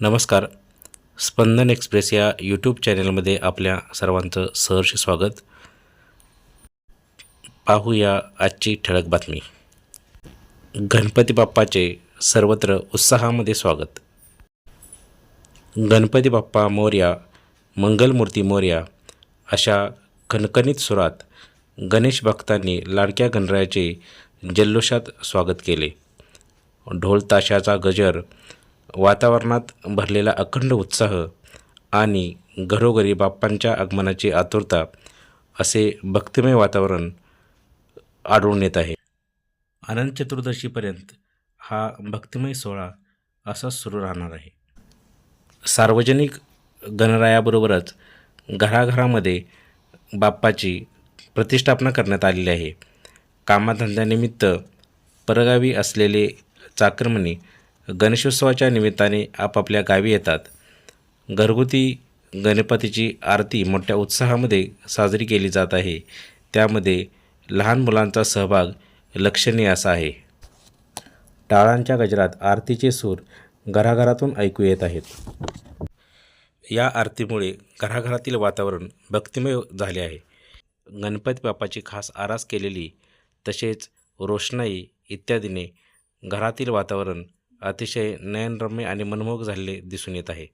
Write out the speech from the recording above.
नमस्कार. स्पंदन एक्सप्रेस या यूट्यूब चॅनलमध्ये आपल्या सर्वांचं सहर्ष स्वागत. पाहूया आजची ठळक बातमी. गणपती बाप्पाचे सर्वत्र उत्साहामध्ये स्वागत. गणपती बाप्पा मोर्या मंगलमूर्ती मोर्या अशा खणखणीत सुरात गणेश भक्तांनी लाडक्या गणरायाचे जल्लोषात स्वागत केले. ढोल ताशाचा गजर वातावरणात भरलेला अखंड उत्साह आणि घरोघरी बाप्पांच्या आगमनाची आतुरता असे भक्तिमय वातावरण आढळून येत आहे. अनंत चतुर्दशीपर्यंत हा भक्तिमय सोहळा असाच सुरू राहणार आहे. सार्वजनिक गणरायाबरोबरच घराघरामध्ये बाप्पाची प्रतिष्ठापना करण्यात आलेली आहे. कामाधंद्यानिमित्त परगावी असलेले चाकरमणी गणेशोत्सवाच्या निमित्ताने आपापल्या गावी येतात. घरगुती गणपतीची आरती मोठ्या उत्साहामध्ये साजरी केली जात आहे. त्यामध्ये लहान मुलांचा सहभाग लक्षणीय असा आहे. टाळांच्या गजरात आरतीचे सूर घराघरातून ऐकू येत आहेत. या आरतीमुळे घराघरातील वातावरण भक्तिमय झाले आहे. गणपती बाप्पाची खास आरास केलेली तसेच रोषणाई इत्यादीने घरातील वातावरण अतिशय नयनरम्य आणि मनमोहक झालेले दिसून येत आहे.